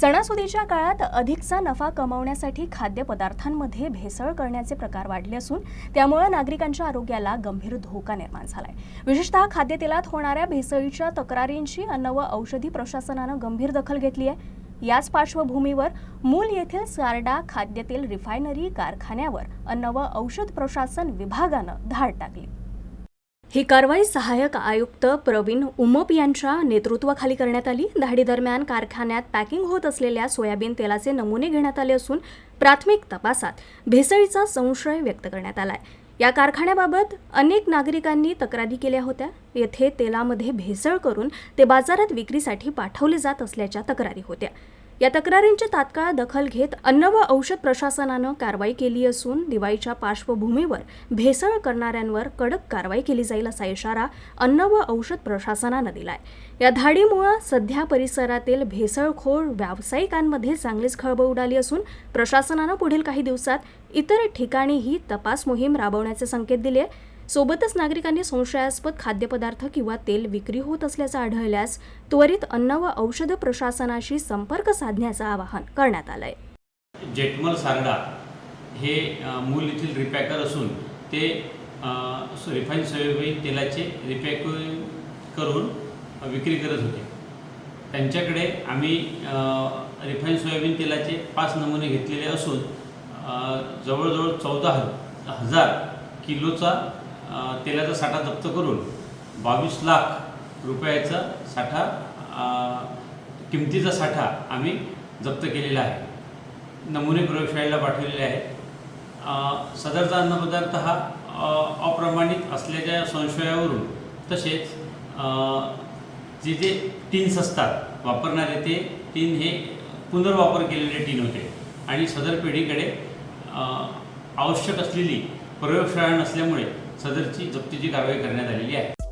सणासुदीच्या काळात अधिकचा नफा कमावण्यासाठी खाद्यपदार्थांमध्ये भेसळ करण्याचे प्रकार वाढले असून त्यामुळे नागरिकांच्या आरोग्याला गंभीर धोका निर्माण झालाय. विशेषतः खाद्यतेलात होणाऱ्या भेसळीच्या तक्रारींची अन्न व औषधी प्रशासनानं गंभीर दखल घेतली आहे. याच पार्श्वभूमीवर मूल येथील सारडा खाद्यतेल रिफायनरी कारखान्यावर अन्न व औषध प्रशासन विभागानं धाड टाकली. ही कारवाई सहाय्यक आयुक्त प्रवीण उमप यांच्या नेतृत्वाखाली करण्यात आली. धाडीदरम्यान कारखान्यात पॅकिंग होत असलेल्या सोयाबीन तेलाचे नमुने घेण्यात आले असून प्राथमिक तपासात भेसळीचा संशय व्यक्त करण्यात आलाय. या कारखान्याबाबत अनेक नागरिकांनी तक्रारी केल्या होत्या. येथे तेलामध्ये भेसळ करून ते बाजारात विक्रीसाठी पाठवले जात असल्याच्या तक्रारी होत्या. या तक्रारींची तात्काळ दखल घेत अन्न व औषध प्रशासनानं कारवाई केली असून दिवाळीच्या पार्श्वभूमीवर भेसळ करणाऱ्यांवर कडक कारवाई केली जाईल असा इशारा अन्न व औषध प्रशासनानं दिलाय. या धाडीमुळे सध्या परिसरातील भेसळखोर व्यावसायिकांमध्ये चांगलीच खळबळ उडाली असून प्रशासनानं पुढील काही दिवसात इतर ठिकाणीही तपास मोहीम राबवण्याचे संकेत दिले सोबतच नागरिकांनी संशयास्पद खाद्यपदार्थ किंवा तेल विक्री होत असल्याचं आढळल्यास त्वरित अन्न व औषध प्रशासनाशी संपर्क साधण्याचं आवाहन करण्यात आलंय. जेटमल सारडा हे मूल येथील रिपॅकर असून ते रिफाईन सोयाबीन तेलाचे रिपॅक करून विक्री करत होते. त्यांच्याकडे आम्ही रिफाईन सोयाबीन तेलाचे पाच नमुने घेतलेले असून जवळजवळ चौदा हजार किलोचा तेलाचा साठा जप्त करून बावीस लाख रुपयाचा साठा किमतीचा साठा आम्ही जप्त केलेला आहे. नमुने प्रयोगशाळेला पाठवलेले आहेत. सदरचा अन्नपदार्थ हा अप्रमाणित असल्याच्या संशयावरून तसेच जे जे टीन्स असतात वापरणारे ते टीन हे पुनर्वापर केलेले टीन होते आणि सदर पिढीकडे आवश्यक असलेली प्रयोगशाळा नसल्यामुळे सदरची जप्तीची कारवाई करण्यात आलेली आहे.